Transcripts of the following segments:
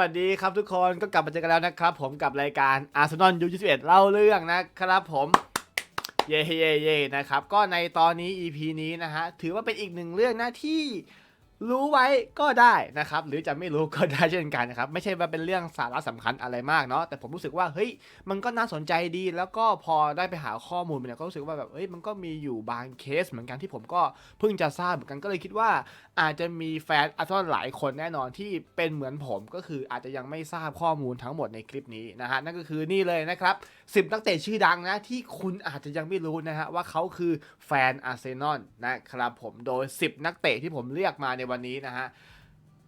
สวัสดีครับทุกคนก็กลับมาเจอกันแล้วนะครับ ผมกับรายการอาร์เซนอลยู21เล่าเรื่องนะครับผมเย่เย่เย่นะครับ ก็ในตอนนี้ EP นี้นะฮะ ถือว่าเป็นอีกหนึ่งเรื่องนะที่ รู้ไว้ก็ได้นะครับ หรือจะไม่รู้ก็ได้เช่นกันนะครับ ไม่ใช่ว่าเป็นเรื่องสาระสำคัญอะไรมากเนาะแต่ผมรู้สึกว่าเฮ้ยมันก็น่าสนใจดี แล้วก็พอได้ไปหาข้อมูลเนี่ยก็รู้สึกว่าแบบเฮ้ยมันก็มีอยู่บางเคส เหมือนกันที่ผมก็เพิ่งจะทราบเหมือนกันก็เลยคิดว่า อาจจะมีแฟนอาร์เซนอลหลายคนแน่นอนที่เป็นเหมือนผมก็คืออาจจะยังไม่ทราบข้อมูลทั้งหมดในคลิปนี้นะฮะนั่นก็คือนี่เลยนะครับ10นักเตะชื่อดังนะที่คุณอาจจะยังไม่รู้นะฮะว่าเขาคือแฟนอาร์เซนอลนะครับผมโดย 10 นักเตะที่ผมเรียกมาในวันนี้นะฮะ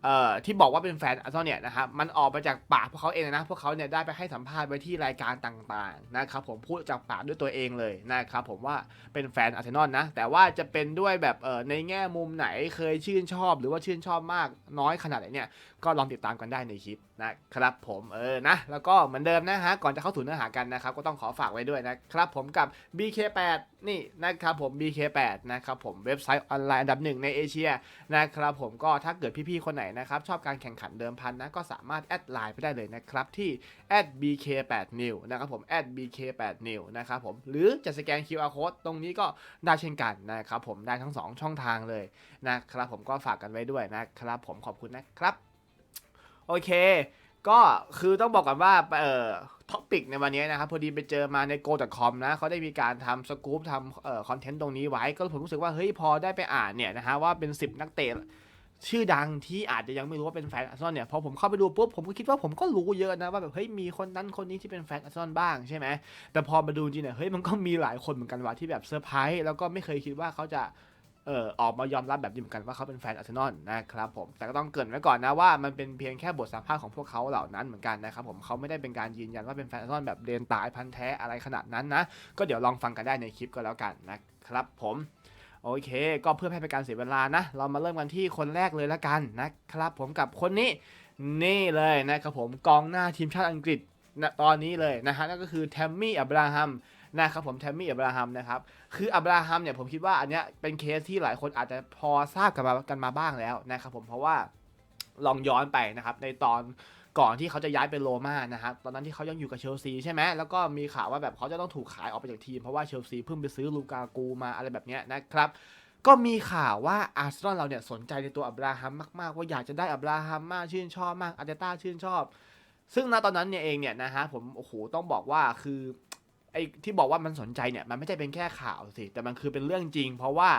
เอ่อที่บอกว่าเป็นแฟนอาร์เซนอลเนี่ยนะครับมันออกมาจากปากพวกเขาเองนะพวกเขาเนี่ยได้ไปให้สัมภาษณ์ไว้ที่รายการต่างๆนะครับผมพูดจากปากด้วยตัวเองเลยนะครับผมว่าเป็นแฟนอาร์เซนอลนะแต่ว่าจะเป็นด้วยแบบเออในแง่มุมไหนเคยชื่นชอบ หรือว่าชื่นชอบมากน้อยขนาดไหนเนี่ย ก็ลองติดตามกันได้ในคลิปนะครับผมเออนะ แล้วก็เหมือนเดิมนะฮะก่อนจะเข้าสู่เนื้อหากันนะครับ ก็ต้องขอฝากไว้ด้วยนะครับ ผมกับ BK8 นี่นะครับผม BK8 นะครับผมเว็บไซต์ออนไลน์อันดับหนึ่งในเอเชียนะครับผมก็ถ้าเกิดพี่ๆคนไหนนะครับชอบการแข่งขันเดิมพันนะก็สามารถแอดไลน์ไปได้เลยนะครับที่ @bk8new นะครับผม @bk8new นะครับผมหรือจะสแกน QR code ตรงนี้ก็ได้เช่นกันนะครับผมได้ทั้ง 2 ช่องทางเลยนะครับผมก็ฝากกันไว้ด้วยนะครับผมขอบคุณนะครับ โอเค ก็คือต้องบอกก่อนว่าเอ่อท็อปิกในวันนี้นะครับพอดีไปเจอมาใน go.com นะเขาได้มีการทำสกู๊ปทำเอ่อคอนเทนต์ตรงนี้ไว้ ก็ผมรู้สึกว่าเฮ้ยพอได้ไปอ่านเนี่ยนะฮะว่าเป็น 10 นักเตะชื่อดังที่อาจจะยังไม่รู้ว่าเป็นแฟนอาร์เซนอลเนี่ยพอผมเข้าไปดูปุ๊บผมก็คิดว่าผมก็รู้เยอะนะว่าแบบเฮ้ยมีคนนั้นคนนี้ที่เป็นแฟนอาร์เซนอลบ้างใช่ไหมแต่พอมาดูจริงเนี่ยเฮ้ยมันก็มีหลายคนเหมือนกันว่าที่แบบเซอร์ไพรส์แล้วก็ไม่เคยคิดว่าเขาจะ เออออกมายอมรับแบบนี้เหมือนกันว่าเขาเป็นแฟนอาร์เซนอลนะครับผมแต่ก็ต้องเกริ่นไว้ก่อนนะว่ามันเป็นเพียงแค่บทสัมภาษณ์ของพวกเขาเหล่านั้นเหมือนกันนะครับผมเขาไม่ได้เป็นการยืนยันว่าเป็นแฟนอาร์เซนอลแบบเดนตายพันแท้อะไรขนาดนั้นนะก็เดี๋ยวลองฟังกันได้ในคลิปก็แล้วกันนะครับผมโอเค ก็เพื่อให้เป็นการเสียเวลานะ เรามาเริ่มกันที่คนแรกเลยละกันนะครับผมกับคนนี้นี่เลยนะครับผมกองหน้าทีมชาติอังกฤษณตอนนี้เลยนะฮะนั่นก็คือแทมมี่อับราฮัม นะครับผมแทมมี่อับราฮัมนะครับคืออับราฮัมเนี่ยผมคิดว่าอันเนี้ยเป็นเคสที่หลายคนอาจจะพอทราบกันมากันมาบ้างแล้วนะครับผมเพราะว่าลองย้อนไปนะครับในตอนก่อนที่เขาจะย้ายไปโรม่านะครับตอนนั้นที่เขายังอยู่กับเชลซีใช่ไหมแล้วก็มีข่าวว่าแบบเขาจะต้องถูกขายออกไปจากทีม เพราะว่าเชลซีเพิ่งไปซื้อลูกากูมาอะไรแบบเนี้ยนะครับก็มีข่าวว่าอาร์เซนอลเราเนี่ยสนใจในตัวอับราฮัมมากๆ ว่าอยากจะได้อับราฮัมมากชื่นชอบมากอาร์เตต้าชื่นชอบ ซึ่งณตอนนั้นเนี่ยเองเนี่ยนะฮะผมโอ้โหต้องบอกว่าคือ ไอ้ที่บอกว่ามันสนใจเนี่ยมันไม่ใช่เป็นแค่ข่าวสิ แต่มันคือเป็นเรื่องจริง เพราะว่า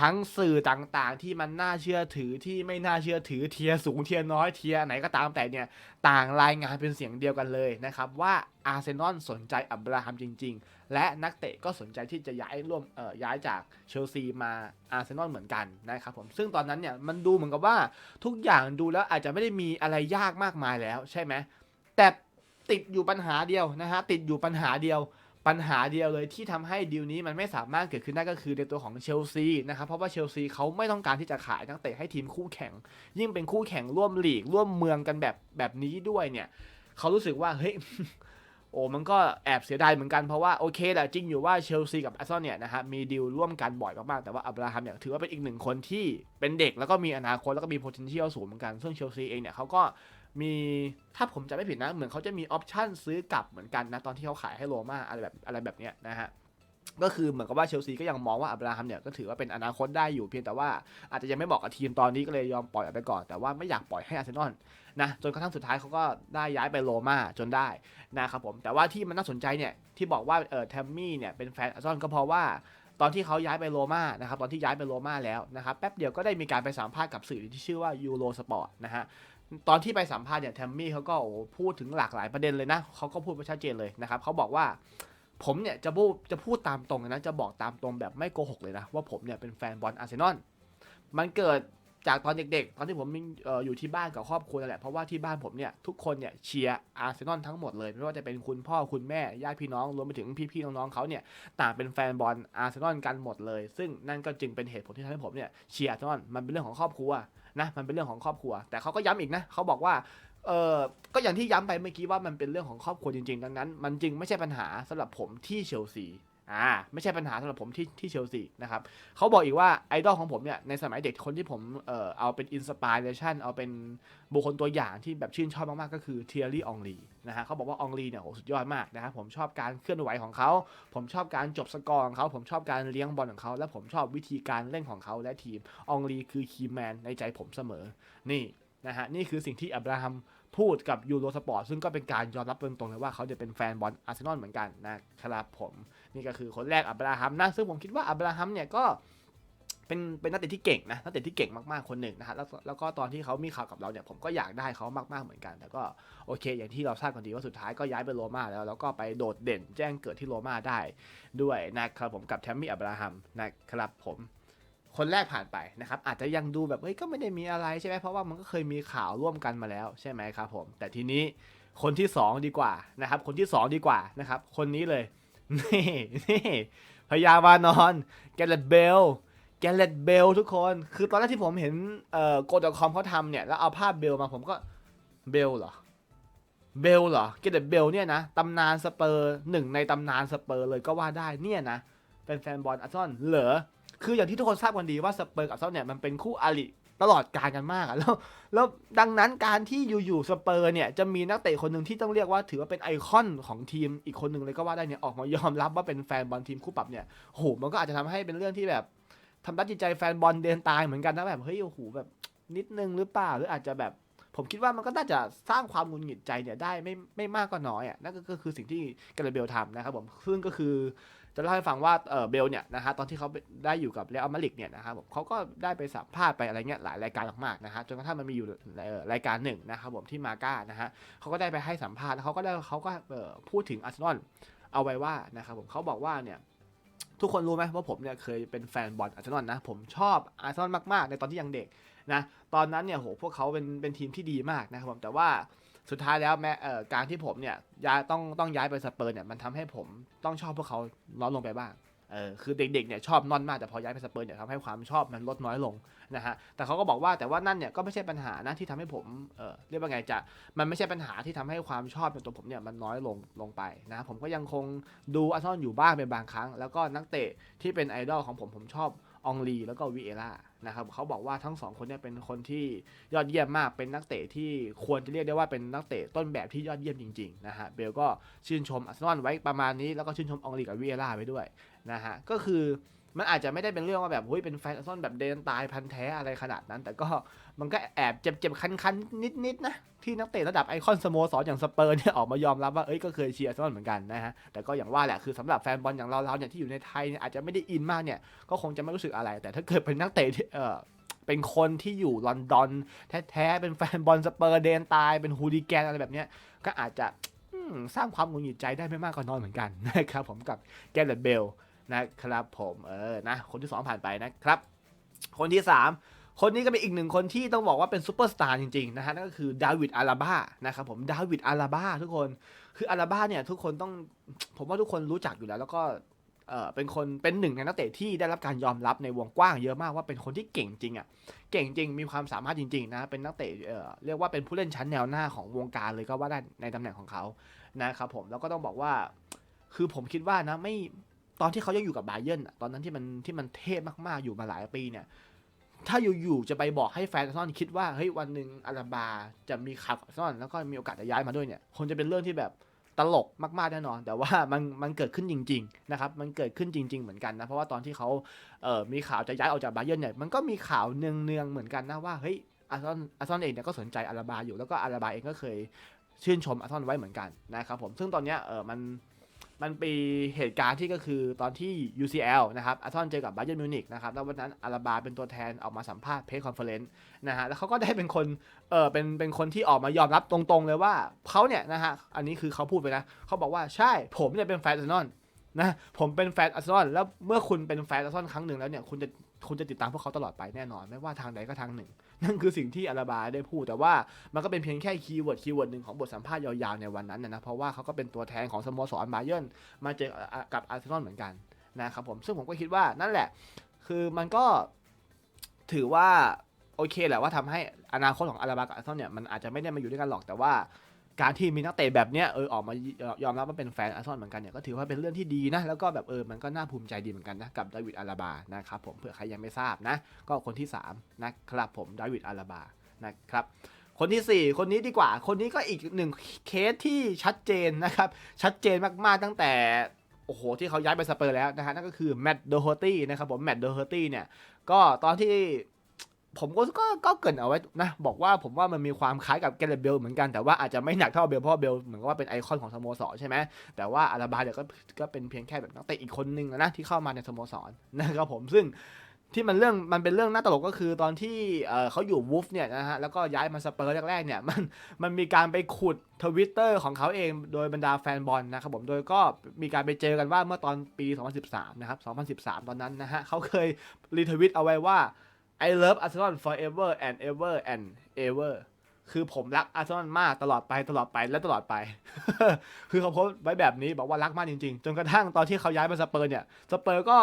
ทั้งสื่อต่างๆ ที่มันน่าเชื่อถือที่ไม่น่าเชื่อถือเทียสูงเทียน้อยเทียไหนก็ตามแต่เนี่ย ต่างรายงานเป็นเสียงเดียวกันเลยนะครับ ว่าอาร์เซนอลสนใจอับราฮัมจริง ๆ และนักเตะก็สนใจที่จะย้ายร่วมเอ่อย้ายจากเชลซีมาอาร์เซนอลเหมือนกันนะครับผมซึ่งตอนนั้นเนี่ยมันดูเหมือนกับว่าทุกอย่างดูแล้วอาจจะไม่ได้มีอะไรยากมากมายแล้วใช่ไหมแต่ติดอยู่ปัญหาเดียวนะฮะติดอยู่ปัญหาเดียว ปัญหาเดียวเลยที่ทำให้ดีลนี้มันไม่สามารถเกิดขึ้นได้ก็คือในตัวของเชลซีนะครับเพราะว่าเชลซีเขาไม่ต้องการที่จะขายนักเตะให้ทีมคู่แข่ง ยิ่งเป็นคู่แข่งร่วมลีกร่วมเมืองกันแบบแบบนี้ด้วยเนี่ยเขารู้สึกว่าเฮ้ยโอ้มันก็แอบเสียดายเหมือนกันเพราะว่าโอเคแหละจริงอยู่ว่าเชลซีกับอาร์เซนอลเนี่ยนะฮะมีดีลร่วมกันบ่อยมากๆ แต่ว่าอับราฮัมเนี่ยถือว่าเป็นอีกหนึ่งคนที่เป็นเด็กแล้วก็มีอนาคตแล้วก็มี potential สูงเหมือนกัน ซึ่งเชลซีเองเนี่ยเขาก็ มีถ้าผมจะไม่ผิดนะ เหมือนเขาจะมีออปชั่นซื้อกลับเหมือนกันนะ ตอนที่เขาขายให้โรม่าอะไรแบบอะไรแบบเนี้ยนะฮะก็คือเหมือนกับว่าเชลซีก็ยังมองว่าอับราฮัมเนี่ยก็ถือว่าเป็นอนาคตได้อยู่เพียงแต่ว่าอาจจะยังไม่บอกกับทีมตอนนี้ก็เลยยอมปล่อยออกไปก่อน แต่ว่าไม่อยากปล่อยให้อาร์เซนอลนะจนกระทั่งสุดท้ายเขาก็ได้ย้ายไปโรม่าจนได้นะครับผมแต่ว่าที่มันน่าสนใจเนี่ยที่บอกว่าเออแทมมี่เนี่ยเป็นแฟนอาร์เซนอลก็เพราะว่าตอนที่เขาย้ายไปโรม่านะครับตอนที่ย้ายไปโรม่าแล้วนะครับแป๊บเดียวก็ได้มีการไปสัมภาษณ์กับสื่อที่ชื่อว่ายูโรสปอร์ตนะฮะ ตอนที่ไปสัมภาษณ์เนี่ยแทมมี่เขาก็โอ้พูดถึงหลากหลายประเด็นเลยนะเขาก็พูดไปชัดเจนเลยนะครับเขาบอกว่าผมเนี่ยจะพูดจะพูดตามตรงนะจะบอกตามตรงแบบไม่โกหกเลยนะ ว่าผมเนี่ยเป็นแฟนบอลอาร์เซนอลมันเกิด จากตอนเด็กๆ ตอนที่ผมอยู่ที่บ้านกับครอบครัวนั่นแหละ เพราะว่าที่บ้านผมเนี่ยทุกคนเนี่ยเชียร์อาร์เซนอลทั้งหมดเลย ไม่ว่าจะเป็นคุณพ่อคุณแม่ญาติพี่น้องรวมไปถึงพี่ๆน้องๆเขาเนี่ยต่างเป็นแฟนบอลอาร์เซนอลกันหมดเลย ซึ่งนั่นก็จึงเป็นเหตุผลที่ทำให้ผมเนี่ยเชียร์อาร์เซนอลมันเป็นเรื่องของครอบครัวนะมันเป็นเรื่องของครอบครัว แต่เขาก็ย้ำอีกนะเขาบอกว่าเออก็อย่างที่ย้ำไปเมื่อกี้ว่ามันเป็นเรื่องของครอบครัวจริงๆ ดังนั้น มันจึงไม่ใช่ปัญหาสำหรับผมที่เชลซี อ่าไม่ใช่ปัญหาสำหรับผมที่ที่เชลซีนะครับเขาบอกอีกว่าไอดอลของผมเนี่ยในสมัยเด็กคนที่ผมเอ่อเอาเป็นอินสป r เ t ชันเอาเป็นบุคคลตัวอย่างที่แบบชื่นชอบมาก ๆ ก็คือเทียรี่องลีนะฮะเขาบอกว่าองลีเนี่ยโหสุดยอดมากนะครับผมชอบการเคลื่อนไหวของเขา ผมชอบการจบสกอร์ของเขา ผมชอบการเลี้ยงบอลของเขา และผมชอบวิธีการเล่นของเขาและทีมองลีคือคีแมนในใจผมเสมอนี่นะฮะนี่คือสิ่งที่อับราฮัมพูดกับยูโรสปอร์ตซึ่งก็เป็นการยอมรับตรงๆเลยว่าเขาจะเป็นแฟนบอลอาร์เซนอลเหมือนกันนะครับผม นี่ก็คือคนแรกอับราฮัมนะซึ่งผมคิดว่าอับราฮัมเนี่ยก็เป็นเป็นนักเตะที่เก่งนะนักเตะที่เก่งมากๆคนหนึ่งนะฮะแล้วแล้วก็ตอนที่เขามีข่าวกับเราเนี่ยผมก็อยากได้เขามากๆเหมือนกัน แต่ก็โอเค อย่างที่เราทราบกันดีว่าสุดท้ายก็ย้ายไปโรม่าแล้วแล้วก็ไปโดดเด่นแจ้งเกิดที่โรม่าได้ด้วยนะครับผมกับแทมมี่อับราฮัมนะครับผมคนแรกผ่านไปนะครับอาจจะยังดูแบบเฮ้ยก็ไม่ได้มีอะไรใช่ไหมเพราะว่ามันก็เคยมีข่าวร่วมกันมาแล้วใช่ไหมครับผมแต่ทีนี้คนที่สองดีกว่านะครับคนที่สองดีกว่านะครับคนนี้เลย นี่นี่พยาวานอนแกเลตเบลแกเลตเบลทุกคนคือตอนแรกที่ผมเห็นเอ่อโกดคอมเขาทำเนี่ยแล้วเอาภาพเบลมาผมก็เบลเหรอเบลเหรอแกเลตเบลเนี่ยนะตำนานสเปอร์หนึ่งในตำนานสเปอร์เลยก็ว่าได้เนี่ยนะเป็นแฟนบอลอาร์ซอลเหรอคืออย่างที่ทุกคนทราบกันดีว่าสเปอร์กับอาร์ซอลเนี่ยมันเป็นคู่อาริ ตลอดการกันมากอะแล้วแล้วดังนั้นการที่อยู่ๆสเปอร์เนี่ยจะมีนักเตะคนหนึ่งที่ต้องเรียกว่าถือว่าเป็นไอคอนของทีมอีกคนหนึ่งเลยก็ว่าได้เนี่ยออกมายอมรับว่าเป็นแฟนบอลทีมคู่ปรับเนี่ยโหมันก็อาจจะทำให้เป็นเรื่องที่แบบทำร้ายจิตใจแฟนบอลเดินตายเหมือนกันนะแบบเฮ้ยโอ้โหแบบนิดนึงหรือเปล่าหรืออาจจะแบบผมคิดว่ามันก็น่าจะสร้างความหงุดหงิดใจเนี่ยได้ไม่ไม่มากก็น้อยอะนั่นก็คือสิ่งที่กาเบลทำนะครับผมซึ่งก็คือ จะเล่าให้ฟังว่าเออเบลเนี่ยนะฮะตอนที่เขาได้อยู่กับเรอัลมาดริดเนี่ยนะครับผมเขาก็ได้ไปสัมภาษณ์ไปอะไรเงี้ยหลายรายการมากๆนะฮะจนกระทั่งมันมีอยู่รายการหนึ่งนะครับผมที่มาก้านะฮะเขาก็ได้ไปให้สัมภาษณ์เขาก็ได้เขาก็พูดถึงอาร์เซนอลเอาไว้ว่านะครับผมเขาบอกว่าเนี่ยทุกคนรู้ไหมว่าผมเนี่ยเคยเป็นแฟนบอลอาร์เซนอลนะผมชอบอาร์เซนอลมากๆ ในตอนที่ยังเด็กนะตอนนั้นเนี่ยโหพวกเขาเป็นเป็นทีมที่ดีมากนะครับผมแต่ว่า สุดท้ายแล้วแม้เอ่อการที่ผมเนี่ยย้ายต้องต้องย้ายไปสเปอร์เนี่ยมันทำให้ผมต้องชอบพวกเขาน้อยลงไปบ้างเออคือเด็กๆเนี่ยชอบนอนมากแต่พอย้ายไปสเปอร์เนี่ยทำให้ความชอบมันลดน้อยลงนะฮะแต่เขาก็บอกว่าแต่ว่านั่นเนี่ยก็ไม่ใช่ปัญหานะที่ทำให้ผมเออเรียกว่าไงจะมันไม่ใช่ปัญหาที่ทำให้ความชอบในตัวผมเนี่ยมันน้อยลงลงไปนะผมก็ยังคงดูอาร์ซอลอยู่บ้างเป็นบางครั้ง แล้วก็นักเตะที่เป็นไอดอลของผมผมชอบองลีแล้วก็วีเอล่า นะครับเขาบอกว่าทั้งสองคนเนี่ยเป็นคนที่ยอดเยี่ยมมากเป็นนักเตะที่ควรจะเรียกได้ว่าเป็นนักเตะต้นแบบที่ยอดเยี่ยมจริงๆนะฮะเบลก็ชื่นชมอาร์เซนอลไว้ประมาณนี้แล้วก็ชื่นชมองลีกับวิเอล่าไปด้วยนะฮะก็คือ มันอาจจะไม่ได้เป็นเรื่องว่าแบบเฮ้ยเป็นแฟนซอลแบบเดินตายพันแท้อะไรขนาดนั้น แต่ก็มันก็แอบเจ็บๆ คันๆ นิดๆ นะ ที่นักเตะระดับไอคอนสโมสรอย่างสเปอร์เนี่ยออกมายอมรับว่าเอ้ยก็เคยเชียร์อาร์เซนอลเหมือนกันนะฮะ แต่ก็อย่างว่าแหละคือสำหรับแฟนบอลอย่างเราๆเนี่ยที่อยู่ในไทยเนี่ยอาจจะไม่ได้อินมากเนี่ยก็คงจะไม่รู้สึกอะไร แต่ถ้าเกิดเป็นนักเตะที่เออเป็นคนที่อยู่ลอนดอนแท้ๆ เป็นแฟนบอลสเปอร์เดนตาย เป็นฮูลิแกนอะไรแบบเนี้ยก็อาจจะสร้างความหงุดหงิดใจได้ไม่มากก็น้อยเหมือนกันนะครับผมกับแกเรตเบล นะครับผมเออนะคนที่สองผ่านไปนะครับ คนที่สามคนนี้ก็เป็นอีกหนึ่งคนที่ต้องบอกว่าเป็นซูเปอร์สตาร์จริงๆนะฮะนั่นก็คือดาวิดอาราบ้านะครับผมดาวิดอาราบ้าทุกคนคืออาราบ้าเนี่ยทุกคนต้องผมว่าทุกคนรู้จักอยู่แล้ว แล้วก็เออเป็นคนเป็นหนึ่งในนักเตะที่ได้รับการยอมรับในวงกว้างเยอะมากว่าเป็นคนที่เก่งจริงอะเก่งจริงมีความสามารถจริง ๆ นะ เป็นนักเตะเออเรียกว่าเป็นผู้เล่นชั้นแนวหน้าของวงการเลยก็ว่าได้ในตำแหน่งของเขานะครับผมแล้วก็ต้องบอกว่า คือผมคิดว่านะไม่ ตอนที่เขายังอยู่กับบาเยนตอนนั้นที่มันที่มันเทพมากๆอยู่มาหลายปีเนี่ย ถ้าอยู่ๆจะไปบอกให้แฟนอาร์ซอลคิดว่าเฮ้ยวันหนึ่งอาราบาจะมีข่าวกับอาร์ซนอลแล้วก็มีโอกาสจะย้ายมาด้วยเนี่ยคงจะเป็นเรื่องที่แบบตลกมากๆแน่นอน แต่ว่ามันมันเกิดขึ้นจริง ๆ นะครับ มันเกิดขึ้นจริง ๆ เหมือนกันนะ เพราะว่าตอนที่เขาเอ่อมีข่าวจะย้ายออกจากบาเยิร์นเนี่ยมันก็มีข่าวเนืองๆเหมือนกันนะว่าเฮ้ยอาร์ซอลอาร์ซอลเองเนี่ยก็สนใจอาราบาอยู่แล้วก็อาราบาเองก็เคยชื่นชมอาร์ซอลไว้เหมือนกันนะครับผมซึ่งตอนเนี้ยเออมัน มันปีเหตุการณ์ที่ก็คือตอนที่ UCL นะครับอาร์เซนอลเจอกับบาเยิร์นมิวนิกนะครับ แล้ววันนั้นอาราบาเป็นตัวแทนออกมาสัมภาษณ์เพจคอนเฟอเรนซ์นะฮะ แล้วเขาก็ได้เป็นคน เออเป็น เป็นคนที่ออกมายอมรับตรงๆเลยว่าเขาเนี่ยนะฮะ อันนี้คือเขาพูดไปนะ เขาบอกว่าใช่ ผมเนี่ยเป็นแฟนอาร์เซนอลนะ ผมเป็นแฟนอาร์เซนอล แล้วเมื่อคุณเป็นแฟนอาร์เซนอลครั้งหนึ่งแล้วเนี่ย คุณจะ คุณจะติดตามพวกเขาตลอดไปแน่นอน ไม่ว่าทางใดก็ทางหนึ่ง นั่นคือสิ่งที่อาราบาได้พูดแต่ว่ามันก็เป็นเพียงแค่คีย์เวิร์ดคีย์เวิร์ดหนึ่งของบทสัมภาษณ์ยาวๆในวันนั้นนะเพราะว่าเขาก็เป็นตัวแทนของสโมสรบาเยิร์นมาเจอกับอาร์เซนอลเหมือนกันนะครับผมซึ่งผมก็คิดว่านั่นแหละ คือมันก็ถือว่าโอเคแหละว่าทำให้อนาคตของอาราบากับอาร์เซนอลเนี่ยมันอาจจะไม่ได้มาอยู่ด้วยกันหรอกแต่ว่า การที่มีนักเตะแบบเนี้ยเออออกมายอมรับว่าเป็นแฟนอาร์ซอลเหมือนกันเนี่ยก็ถือว่าเป็นเรื่องที่ดีนะ แล้วก็แบบเออมันก็น่าภูมิใจดีเหมือนกันนะกับดาวิดอาราบานะครับผมเผื่อใครยังไม่ทราบนะ ก็คนที่3นะครับผมดาวิดอาราบานะครับคนที่ 4 คนนี้ดีกว่า คนนี้ก็อีกหนึ่งเคสที่ชัดเจนนะครับ ชัดเจนมากๆตั้งแต่โอ้โหที่เขาย้ายไปสเปอร์แล้วนะฮะนั่นก็คือแมตต์โดโฮตี้นะครับผมแมตต์โดโฮตี้เนี่ยก็ตอนที่ ผมก็ก็ก็เกินเอาไว้นะ บอกว่าผมว่ามันมีความคล้ายกับแกเรเบลเหมือนกันแต่ว่าอาจจะไม่หนักเท่าเบลเพราะว่าเบลเหมือนกับว่าเป็นไอคอนของสโมสรใช่ไหมแต่ว่าอาราบาเนี่ยก็ก็เป็นเพียงแค่แบบนักเตะอีกคนนึงนะที่เข้ามาในสโมสรนะครับผมซึ่งที่มันเรื่องมันเป็นเรื่องน่าตลกก็คือตอนที่เเขาอยู่วูฟเนี่ยนะฮะแล้วก็ย้ายมาสเปอร์แรกๆเนี่ยมันมันมีการไปขุดทวิตเตอร์ของเขาเองโดยบรรดาแฟนบอลนะครับผมโดยก็มีการไปเจอกันว่าเมื่อตอนปี 2013 นะครับ 2013 ตอนนั้นนะฮะเขาเคยรีทวิตเอาไว้ว่า I love Arsenal forever and ever and ever คือผมรักอาร์เซนอลมากตลอดไปตลอดไปและตลอดไป คือเขาโพสต์ไว้แบบนี้บอกว่ารักมากจริงๆ จนกระทั่งตอนที่เขาย้ายมาสเปอร์เนี่ยสเปอร์ก็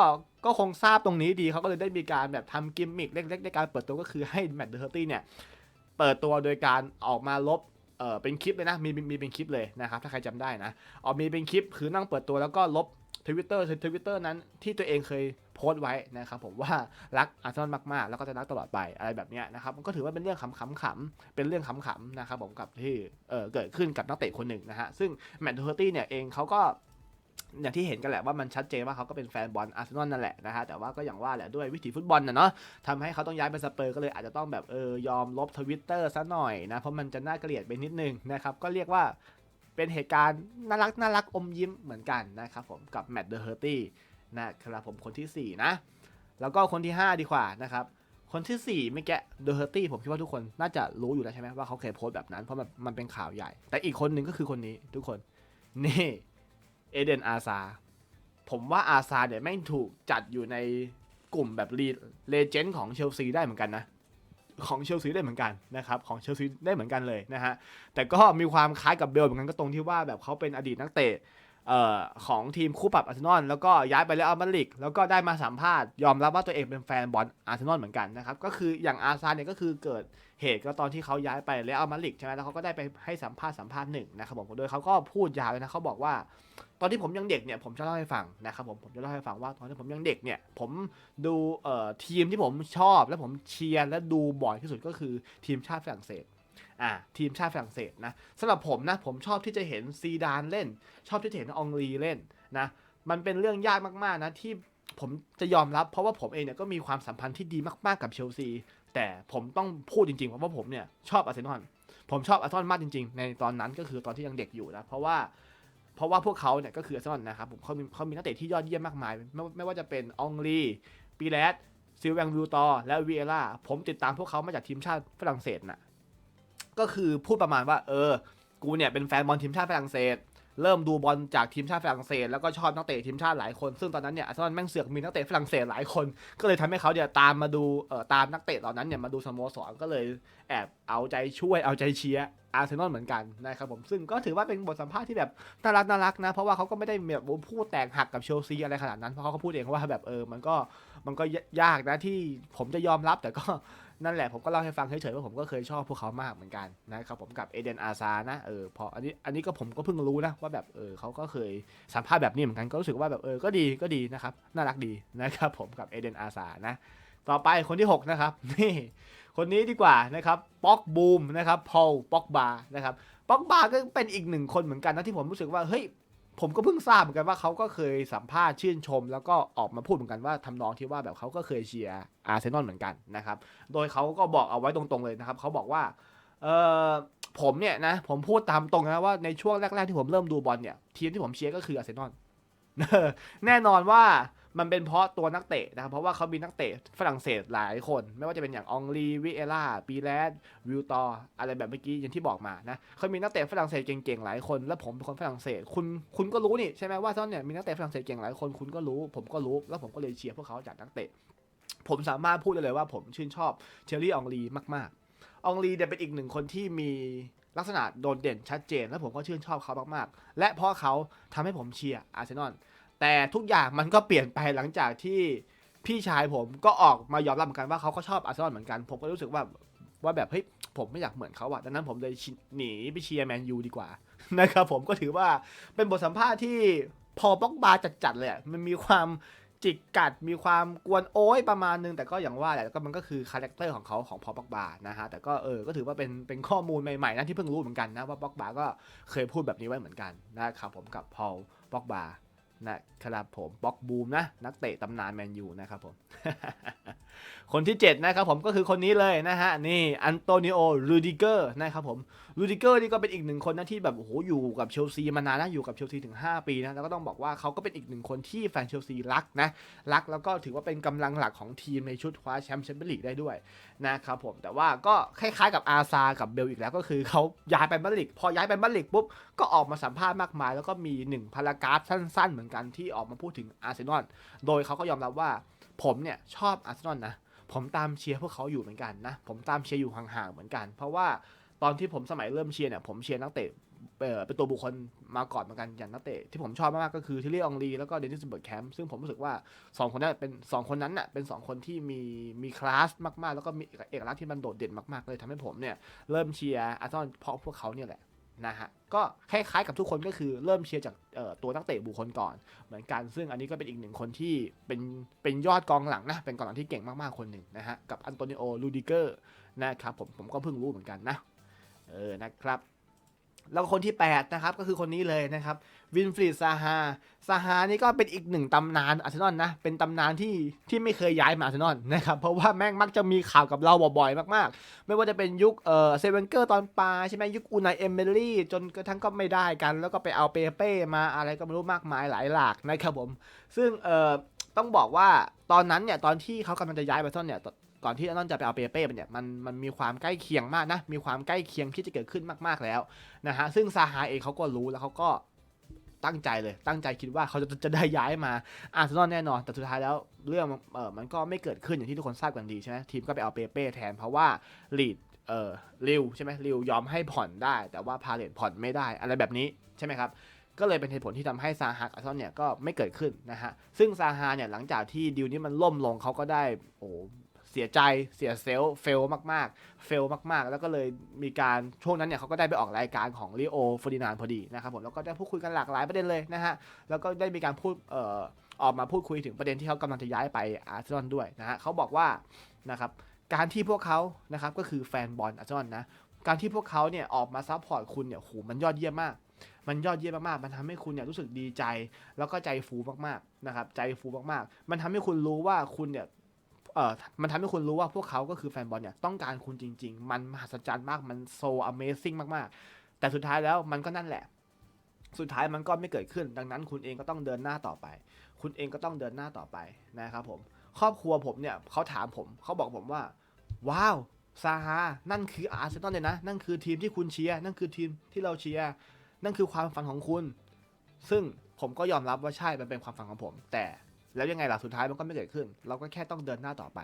ก็คงทราบตรงนี้ดีเขาก็เลยได้มีการแบบทำกิมมิคเล็กๆในการเปิดตัวก็คือให้แมตต์เดอร์ฮ์ตี้เนี่ยเปิดตัวโดยการออกมาลบเออเป็นคลิปเลยนะมีมีมีเป็นคลิปเลยนะครับถ้าใครจำได้นะออกมีเป็นคลิปคือนั่งเปิดตัวแล้วก็ลบ ทวิตเตอร์ทวิตเตอร์นั้นที่ตัวเองเคยโพสต์ไว้นะครับผมว่ารักอาร์เซนอลมากๆ แล้วก็จะรักตลอดไปอะไรแบบนี้นะครับมันก็ถือว่าเป็นเรื่องขำๆเป็นเรื่องขำๆนะครับผมกับที่เเกิดขึ้นกับนักเตะคนหนึ่งนะฮะซึ่งแมตต์เฮอร์ตี้เนี่ยเองเขาก็อย่างที่เห็นกันแหละว่ามันชัดเจนว่าเขาก็เป็นแฟนบอลอาร์เซนอลนั่นแหละนะฮะแต่ว่าก็อย่างว่าแหละด้วยวิถีฟุตบอลนะเนาะทำให้เขาต้องย้ายไปสเปอร์ก็เลยอาจจะต้องแบบเออยอมลบทวิตเตอร์ซะหน่อยนะเพราะมันจะน่าเกลียดไปนิดนึงนะครับก็เรียกว่า เป็นเหตุการณ์น่ารักน่ารักอมยิ้มเหมือนกันนะครับผมกับแมตต์เดอะเฮอร์ตี้นะครับผมคนที่ 4 นะ แล้วก็คนที่ 5 ดีกว่านะครับ คนที่4ไม่แกะเดอะเฮอร์ตี้ผมคิดว่าทุกคนน่าจะรู้อยู่แล้วใช่ไหมว่าเขาเคยโพสต์แบบนั้นเพราะมันมันเป็นข่าวใหญ่ แต่อีกคนหนึ่งก็คือคนนี้ทุกคนนี่เอเดนอาซาผมว่าอาซาเนี่ยแม่งถูกจัดอยู่ในกลุ่มแบบรีเลเจนด์ของเชลซีได้เหมือนกันนะ ของเชลซีได้เหมือนกันนะครับของเชลซีได้เหมือนกันเลยนะฮะแต่ก็มีความคล้ายกับเบลเหมือนกันก็ตรงที่ว่าแบบเขาเป็นอดีตนักเตะ ออของทีมคู่ปรับอาร์เซนอลแล้วก็ย้ายไปแล้วอัลมาดริดแล้วก็ได้มาสัมภาษณ์ยอมรับว่าตัวเองเป็นแฟนบอลอาร์เซนอลเหมือนกันนะครับก็คืออย่างอาซานเนี่ยก็คือเกิดเหตุก็ตอนที่เขาย้ายไปแล้วอัลมาดริดใช่ไหมแล้วเขาก็ได้ไปให้สัมภาษณ์สัมภาษณ์หนึ่งนะครับผมโดยเขาก็พูดยาวเลยนะเขาบอกว่า ตอนที่ผมยังเด็กเนี่ยผมจะเล่าให้ฟังนะครับผมผมจะเล่าให้ฟังว่าตอนที่ผมยังเด็กเนี่ยผมดูเอ่อทีมที่ผมชอบและผมเชียร์และดูบ่อยที่สุดก็คือทีมชาติฝรั่งเศส อ่าทีมชาติฝรั่งเศสนะสำหรับผมนะผมชอบที่จะเห็นซีดานเล่น ชอบที่จะเห็นอองลีเล่นนะมันเป็นเรื่องยากมากๆนะที่ผมจะยอมรับ เพราะว่าผมเองเนี่ยก็มีความสัมพันธ์ที่ดีมากๆกับเชลซี แต่ผมต้องพูดจริงๆเพราะว่าผมเนี่ยชอบอาร์เซนอลผมชอบอาร์เซนอลมากจริงๆ ในตอนนั้นก็คือตอนที่ยังเด็กอยู่นะเพราะว่าเพราะว่าพวกเขาเนี่ยก็คืออาร์เซนอลนะครับผมเขามีเขามีนักเตะที่ยอดเยี่ยมมากมาย ไม่ไม่ว่าจะเป็นอองลีปีแรดซิลแวงวิวตอและวีเอล่าผมติดตามพวกเขามาจากทีมชาติฝรั่งเศสน่ะ ก็คือพูดประมาณว่า เออ กูเนี่ยเป็นแฟนบอลทีมชาติฝรั่งเศส เริ่มดูบอลจากทีมชาติฝรั่งเศสแล้วก็ชอบนักเตะทีมชาติหลายคน ซึ่งตอนนั้นเนี่ยอาร์เซนอลแม่งเสือกมีนักเตะฝรั่งเศสหลายคน ก็เลยทำให้เขาเนี่ยตามมาดูเอ่อตามนักเตะเหล่านั้นเนี่ยมาดูสโมสรก็เลยแอบเอาใจช่วยเอาใจเชียร์อาร์เซนอลเหมือนกันนะครับผมซึ่งก็ถือว่าเป็นบทสัมภาษณ์ที่แบบน่ารักน่ารักนะ เพราะว่าเขาก็ไม่ได้แบบพูดแตกหักกับเชลซีอะไรขนาดนั้นเพราะเขาก็พูดเองว่าแบบเออมันก็มันก็ยากนะที่ผมจะยอมรับแต่ก็ นั่นแหละผมก็เล่าให้ฟังเฉยๆว่าผมก็เคยชอบพวกเขามากเหมือนกันนะครับผมกับเอเดนอาซานะเออพออันนี้อันนี้ก็ผมก็เพิ่งรู้นะว่าแบบเออเขาก็เคยสัมภาษณ์แบบนี้เหมือนกันก็รู้สึกว่าแบบเออก็ดีก็ดีนะครับน่ารักดีนะครับผมกับเอเดนอาซานะต่อไปคนที่ 6 นะครับนี่คนนี้ดีกว่านะครับป็อกบูมนะครับพอลป็อกบานะครับป็อกบาก็เป็นอีกหนึ่งคนเหมือนกันนะที่ผมรู้สึกว่าเฮ้ย ผมก็เพิ่งทราบเหมือนกันว่าเขาก็เคยสัมภาษณ์ชื่นชม แล้วก็ออกมาพูดเหมือนกันว่าทำนองที่ว่าแบบเขาก็เคยเชียร์อาร์เซนอลเหมือนกันนะครับ โดยเขาก็บอกเอาไว้ตรงๆเลยนะครับเขาบอกว่าเออผมเนี่ยนะผมพูดตามตรงนะว่าในช่วงแรกๆที่ผมเริ่มดูบอลเนี่ยทีมที่ผมเชียร์ก็คืออาร์เซนอลแน่นอนว่า มันเป็นเพราะตัวนักเตะนะครับเพราะว่าเขามีนักเตะฝรั่งเศสหลายคน ไม่ว่าจะเป็นอย่างองลีวิเอล่าปีแรดวิวตออะไรแบบเมื่อกี้อย่างที่บอกมานะเขามีนักเตะฝรั่งเศสเก่งๆหลายคน แล้วผมเป็นคนฝรั่งเศสคุณคุณก็รู้นี่ใช่ไหมว่าตอนเนี่ยมีนักเตะฝรั่งเศสเก่งหลายคนคุณก็รู้ ผมก็รู้แล้วผมก็เลยเชียร์พวกเขาจากนักเตะ ผมสามารถพูดได้เลยว่าผมชื่นชอบเชอรี่องลีมากๆองลีเนี่ยเป็นอีกหนึ่งคนที่มีลักษณะโดดเด่นชัดเจน และผมก็ชื่นชอบเขามากๆ และเพราะเขาทำให้ผมเชียร์อาร์เซนอล แต่ทุกอย่างมันก็เปลี่ยนไปหลังจากที่พี่ชายผมก็ออกมายอมรับเหมือนกันว่าเขาก็ชอบอาร์เซนอลเหมือนกัน ผมก็รู้สึกว่าว่าแบบเฮ้ยผมไม่อยากเหมือนเขาอะดังนั้นผมเลยหนีไปเชียร์แมนยูดีกว่า นะครับผมก็ถือว่าเป็นบทสัมภาษณ์ที่พอบ็อกบาจัดๆเลยมันมีความจิกกัดมีความกวนโอ้ยประมาณนึง แต่ก็อย่างว่าแหละก็มันก็คือคาแรคเตอร์ของเขาของพอบ็อกบานะฮะ แต่ก็เออก็ถือว่าเป็นเป็นข้อมูลใหม่ๆนะที่เพิ่งรู้เหมือนกันนะว่าบ็อกบาก็เคยพูดแบบนี้ไว้เหมือนกันนะครับผมกับพอลบ็อกบา นะครับผมบ็อกบูมนะ นักเตะตำนานแมนยูนะครับผม คนที่ 7 นะครับผมก็คือคนนี้เลยนะฮะ นี่อันโตนิโอรูดิเกอร์นะครับผมรูดิเกอร์นี่ก็เป็นอีกหนึ่งคนนะที่แบบโอ้โหอยู่กับเชลซีมานานนะอยู่กับเชลซีถึง 5 ปีนะแล้วก็ต้องบอกว่าเขาก็เป็นอีกหนึ่งคนที่แฟนเชลซีรักนะ รักแล้วก็ถือว่าเป็นกำลังหลักของทีมในชุดคว้าแชมป์แชมเปี้ยนลีกได้ด้วยนะครับผมแต่ว่าก็คล้ายๆกับอาซากับเบลอีกแล้วก็คือเขาย้ายไปมาดริดพอย้ายไปมาดริดปุ๊บก็ออกมาสัมภาษณ์มากมาย แล้วก็มีหนึ่งพารากราฟสั้นๆเหมือนกันที่ออกมาพูดถึงอาร์เซนอลโดยเขาก็ยอมรับว่า ผมเนี่ยชอบอาร์เซนอลนะ ผมตามเชียร์พวกเขาอยู่เหมือนกันนะ ผมตามเชียร์อยู่ห่างๆเหมือนกัน เพราะว่าตอนที่ผมสมัยเริ่มเชียร์เนี่ยผมเชียร์นักเตะเป็นตัวบุคคลมาก่อนเหมือนกันอย่างนักเตะที่ผมชอบมากๆก็คือทิลลี่อองลีแล้วก็เดนิสเบิร์กแคมป์ซึ่งผมรู้สึกว่า 2 คนนั้นเป็น 2 คนนั้นน่ะเป็น 2 คนที่มีมีคลาสมากๆ แล้วก็มีเอกลักษณ์ที่มันโดดเด่นมากๆเลยทำให้ผมเนี่ยเริ่มเชียร์อาร์เซนอลเพราะพวกเขาเนี่ยแหละ นะฮะก็คล้ายๆกับทุกคนก็คือเริ่มเชียร์จากตัวนักเตะบุคคลก่อน เหมือนกันซึ่งอันนี้ก็เป็นอีกหนึ่งคนที่เป็นเป็นยอดกองหลังนะเป็นกองหลังที่เก่งมากๆคนหนึ่งนะฮะกับอันโตนิโอลูดิเกอร์นะครับผมผมก็เพิ่งรู้เหมือนกันนะเออนะครับ แล้วคนที่ 8 นะครับ ก็คือคนนี้เลยนะครับวินฟรีดซาฮาซาฮานี่ก็เป็นอีกหนึ่งตำนานอาร์เซนอลนะ เป็นตำนานที่ที่ไม่เคยย้ายมาอาร์เซนอลนะครับ เพราะว่าแม่งมักจะมีข่าวกับเราบ่อยๆ มากๆ ไม่ว่าจะเป็นยุคเออเซเวนเกอร์ตอนปลายใช่ไหมยุคอูนายเอมเบอรี่ จนกระทั่งก็ไม่ได้กัน แล้วก็ไปเอาเปเป้มาอะไรก็ไม่รู้มากมายหลายหลากนะครับผม ซึ่งเออต้องบอกว่าตอนนั้นเนี่ยตอนที่เขากำลังจะย้ายไปซ่อนเนี่ยต ก่อนที่อานอนจะไปเอาเปเป้เนี่ยมันมันมีความใกล้เคียงมากนะมีความใกล้เคียงที่จะเกิดขึ้นมากๆแล้วนะฮะซึ่งซาฮาเองเขาก็รู้แล้วเขาก็ตั้งใจเลยตั้งใจคิดว่าเขาจะจะได้ย้ายมาอาร์เซนอลแน่นอน แต่สุดท้ายแล้วเรื่องเออมันก็ไม่เกิดขึ้นอย่างที่ทุกคนทราบกันดีใช่ไหมทีมก็ไปเอาเปเป้แทนเพราะว่าลีดเออริวใช่ไหมริวยอมให้ผ่อนได้ แต่ว่าพาเลตผ่อนไม่ได้อะไรแบบนี้ใช่ไหมครับก็เลยเป็นเหตุผลที่ทำให้ซาฮากับอาร์เซนอลเนี่ยก็ไม่เกิดขึ้นนะฮะซึ่งซาฮาเนี่ยหลังจากที่ดีลนี้มันล่มลงเขาก็ได้โอ้ สียใจเสียเซล์เฟลมากๆ เฟลมากๆ แล้วก็เลยมีการช่วงนั้นเนี่ยเขาก็ได้ไปออกรายการของลีโอฟอร์ดินานพอดีนะครับผมแล้วก็ได้พูดคุยกันหลากหลายประเด็นเลยนะฮะแล้วก็ได้มีการพูดเอ่อออกมาพูดคุยถึงประเด็นที่เขากำลังจะย้ายไปอาร์เซนอลด้วยนะฮะเขาบอกว่านะครับการที่พวกเขานะครับก็คือแฟนบอลอาร์เซนอลนะการที่พวกเขาเนี่ยออกมาซัพพอร์ตคุณเนี่ยโหมันยอดเยี่ยมมาก มันยอดเยี่ยมมากๆ มันทำให้คุณเนี่ยรู้สึกดีใจ แล้วก็ใจฟูมากๆนะครับใจฟูมากๆ มันทำให้คุณรู้ว่าคุณเนี่ย เอ่อมันทำให้คุณรู้ว่าพวกเขาก็คือแฟนบอลเนี่ยต้องการคุณจริง ๆ มันมหัศจรรย์มากมันโซ amazing มากๆ แต่สุดท้ายแล้วมันก็นั่นแหละ สุดท้ายมันก็ไม่เกิดขึ้น ดังนั้นคุณเองก็ต้องเดินหน้าต่อไป คุณเองก็ต้องเดินหน้าต่อไปนะครับผมครอบครัวผมเนี่ยเขาถามผมเขาบอกผมว่า ว้าวซาฮานั่นคืออาร์เซนอลเลยนะ นั่นคือทีมที่คุณเชียร์นั่นคือทีมที่เราเชียร์นั่นคือความฝันของคุณ ซึ่งผมก็ยอมรับว่าใช่มันเป็นความฝันของผม แต่ แล้วยังไงล่ะสุดท้ายมันก็ไม่เกิดขึ้น เราก็แค่ต้องเดินหน้าต่อไป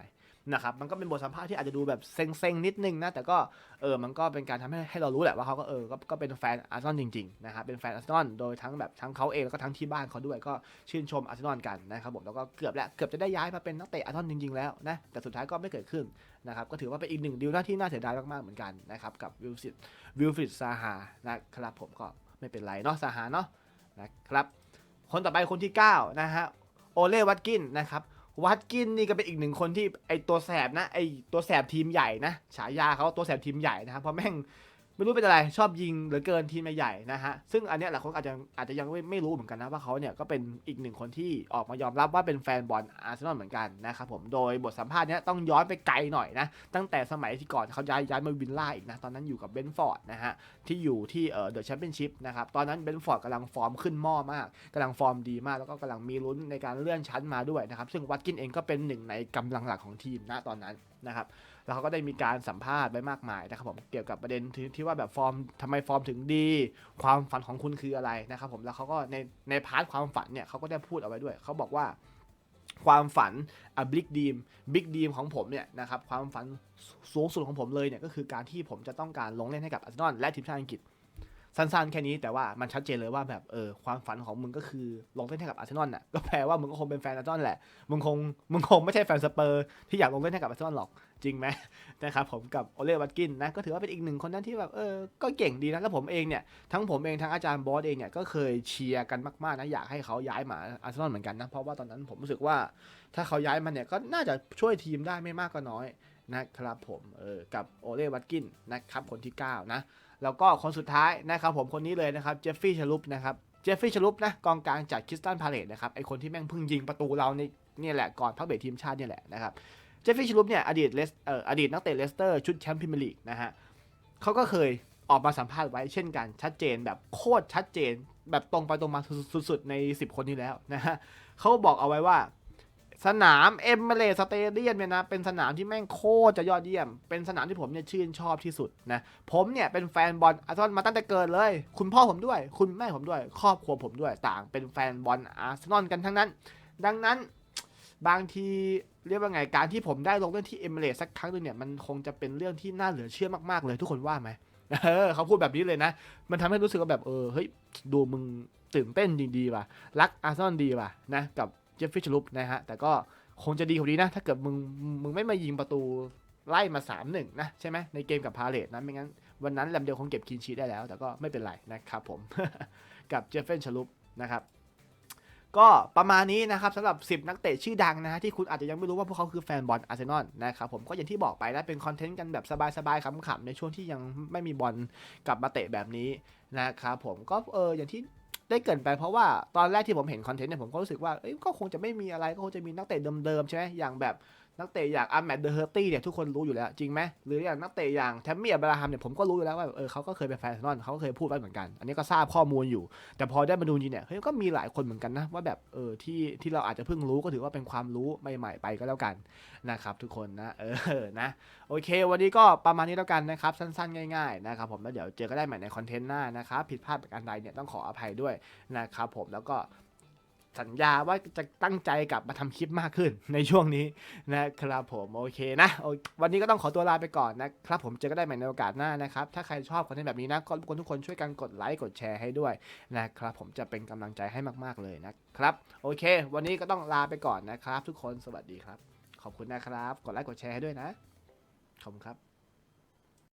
นะครับมันก็เป็นบทสัมภาษณ์ที่อาจจะดูแบบเซ็งๆนิดนึงนะแต่ก็เออมันก็เป็นการทำให้ให้เรารู้แหละว่าเขาก็เออก็ก็เป็นแฟนอาร์เซนอลจริงๆนะครับเป็นแฟนอาร์เซนอลโดยทั้งแบบทั้งเขาเองแล้วก็ทั้งที่บ้านเขาด้วยก็ชื่นชมอาร์เซนอลกันนะครับผมแล้วก็เกือบแล้วเกือบจะได้ย้ายมาเป็นนักเตะอาร์เซนอลจริงๆแล้วนะแต่สุดท้ายก็ไม่เกิดขึ้นนะครับก็ถือว่าเป็นอีกหนึ่งดีลหน้าที่น่าเสียดายมากๆเหมือนกันนะครับกับวิลฟิดวิลฟิดซาฮานะครับผมก็ไม่เป็นไรเนาะซาฮาเนาะนะครับคนต่อไปคนที่9นะฮะ โอเล่วัตกินนะครับวัตกินนี่ก็เป็นอีกหนึ่งคนที่ไอตัวแสบนะไอตัวแสบทีมใหญ่นะฉายาเขาตัวแสบทีมใหญ่นะครับเพราะแม่ง ไม่รู้เป็นอะไรชอบยิงเหลือเกินทีมใหญ่ๆนะฮะซึ่งอันเนี้ยหลายคนอาจจะอาจจะยังไม่ไม่รู้เหมือนกันนะว่าเขาเนี่ยก็เป็นอีกหนึ่งคนที่ออกมายอมรับว่าเป็นแฟนบอลอาร์เซนอลเหมือนกันนะครับผมโดยบทสัมภาษณ์เนี้ยต้องย้อนไปไกลหน่อยนะตั้งแต่สมัยที่ก่อนเขาย้ายย้ายมาวินล่าอีกนะตอนนั้นอยู่กับเบนฟอร์ดนะฮะที่อยู่ที่เอ่อเดอะแชมเปี้ยนชิพนะครับตอนนั้นเบนฟอร์ดกำลังฟอร์มขึ้นหม้อมากกำลังฟอร์มดีมากแล้วก็กำลังมีลุ้นในการเลื่อนชั้นมาด้วยนะครับซึ่งวัตกินเองก็เป็นหนึ่งในกำลังหลักของทีมณตอนนั้นนะครับ แล้วเขาก็ได้มีการสัมภาษณ์ไว้มากมายนะครับผมเกี่ยวกับประเด็นที่ที่ว่าแบบฟอร์มทำไมฟอร์มถึงดี ความฝันของคุณคืออะไรนะครับผมแล้วเขาก็ในในพาร์ทความฝันเนี่ยเขาก็ได้พูดเอาไว้ด้วยเขาบอกว่าความฝันอะบิ๊กดีมบิ๊กดีมของผมเนี่ยนะครับความฝันสูงสุดของผมเลยเนี่ยก็คือการที่ผมจะต้องการลงเล่นให้กับอาร์เซนอลและทีมชาติอังกฤษสั้นๆแค่นี้แต่ว่ามันชัดเจนเลยว่าแบบเออความฝันของมึงก็คือลงเล่นให้กับอาร์เซนอลน่ะก็แปลว่ามึงก็คงเป็นแฟนอาร์เซนอลแหละมึงคงมึงคงไม่ใช่แฟนสเปอร์ที่อยากลงเล่นให้กับอาร์เซนอลหรอก จริงไหมนะครับผมกับโอเล่วัตกินนะก็ถือว่าเป็นอีกหนึ่งคนนั้นที่แบบเออก็เก่งดีนะแล้วผมเองเนี่ยทั้งผมเองทั้งอาจารย์บอสเองเนี่ยก็เคยเชียร์กันมากๆนะอยากให้เขาย้ายมาอาร์เซนอลเหมือนกันนะเพราะว่าตอนนั้นผมรู้สึกว่าถ้าเขาย้ายมาเนี่ยก็น่าจะช่วยทีมได้ไม่มากก็น้อยนะครับผมเออกับโอเล่วัตกินนะครับคนที่ 9 นะ แล้วก็คนสุดท้ายนะครับผมคนนี้เลยนะครับเจฟฟี่ชลุปนะครับเจฟฟี่ชลุปนะกองกลางจากคริสตันพาเลตนะครับไอคนที่แม่งเพิ่งยิงประตูเราในนี่แหละก่อนพักเบรทีมชาติเนี่ยแหละนะครับ เจฟฟี่ชลุปเนี่ยอดีตเลสเอ่ออดีตนักเตะเลสเตอร์ชุดแชมป์พรีเมียร์ลีกนะฮะเขาก็เคยออกมาสัมภาษณ์ไว้เช่นกันชัดเจนแบบโคตรชัดเจน แบบตรงไปตรงมาสุดๆใน 10 คนนี้แล้วนะฮะเขาบอกเอาไว้ว่า สนามเอมเมเรสเตเดียมเนี่ยนะเป็นสนามที่แม่งโคตรจะยอดเยี่ยม เป็นสนามที่ผมเนี่ยชื่นชอบที่สุดนะผมเนี่ยเป็นแฟนบอลอาร์เซนอลมาตั้งแต่เกิดเลย คุณพ่อผมด้วย คุณแม่ผมด้วย ครอบครัวผมด้วยต่างเป็นแฟนบอลอาร์เซนอลกันทั้งนั้น ดังนั้น บางทีเรียกว่าไงการที่ผมได้ลงเล่นที่เอมเมเรสักครั้งหนึงเนี่ยมันคงจะเป็นเรื่องที่น่าเหลือเชื่อมากๆเลยทุกคนว่าไหมเออเขาพูดแบบนี้เลยนะ มันทำให้รู้สึกว่าแบบเออเฮ้ยดูมึงตื่นเต้นจริงดีว่ะรักอาร์ซอลดีว่ะนะกับเจฟฟี่ชลุปนะฮะแต่ก็คงจะดีกว่านี้นะ ถ้าเกิดมึงมึงไม่มายิงประตูไล่มา 3 1 นะ ใช่ไหมในเกมกับพาเลตนะ ไม่งั้น วันนั้นแลมเดลคงเก็บคีนชีตได้แล้ว แต่ก็ไม่เป็นไรนะครับผม กับเจฟเฟนชลุปนะครับ ก็ประมาณนี้นะครับสำหรับ 10 นักเตะชื่อดังนะฮะที่คุณอาจจะยังไม่รู้ว่าพวกเขาคือแฟนบอลอาร์เซนอลนะครับผมก็อย่างที่บอกไปนะเป็นคอนเทนต์กันแบบสบายๆขำๆในช่วงที่ยังไม่มีบอลกลับมาเตะแบบนี้นะครับผมก็เอออย่างที่ได้เกินไปเพราะว่าตอนแรกที่ผมเห็นคอนเทนต์เนี่ยผมก็รู้สึกว่าเอ้ยก็คงจะไม่มีอะไรก็คงจะมีนักเตะเดิมๆใช่ไหมอย่างแบบ นักเตะอย่างอาร์แมดเดอร์เฮอร์ตี้เนี่ยทุกคนรู้อยู่แล้ว จริงไหมหรืออย่างนักเตะอย่างแทมมี่อับราฮัมเนี่ยผมก็รู้อยู่แล้วว่าเออเขาก็เคยเป็นแฟนอาร์เซนอนเขาก็เคยพูดไว้เหมือนกัน อันนี้ก็ทราบข้อมูลอยู่ แต่พอได้มาดูจริงเนี่ยเฮ้ยก็มีหลายคนเหมือนกันนะว่าแบบเออที่ที่เราอาจจะเพิ่งรู้ก็ถือว่าเป็นความรู้ใหม่ๆไปก็แล้วกันนะครับทุกคนนะเออนะโอเค วันนี้ก็ประมาณนี้แล้วกันนะครับสั้นๆ ง่ายๆนะครับผมแล้วเดี๋ยวเจอกันได้ใหม่ในคอนเทนต์หน้านะครับผิดพลาดประการใดเนี่ยต้องขออภัยด้วยนะครับผมแล้วก็ สัญญาว่าจะตั้งใจกลับมาทำคลิปมากขึ้นในช่วงนี้นะครับผมโอเคนะ วันนี้ก็ต้องขอตัวลาไปก่อนนะครับ ผมเจอกันได้ใหม่ในโอกาสหน้านะครับ ถ้าใครชอบคอนเทนต์แบบนี้นะก็รบกวนทุกคนช่วยกันกดไลค์กดแชร์ให้ด้วยนะครับ ผมจะเป็นกำลังใจให้มากๆเลยนะครับ โอเค วันนี้ก็ต้องลาไปก่อนนะครับ ทุกคนสวัสดีครับ ขอบคุณนะครับ กดไลค์กดแชร์ให้ด้วยนะขอบคุณครับ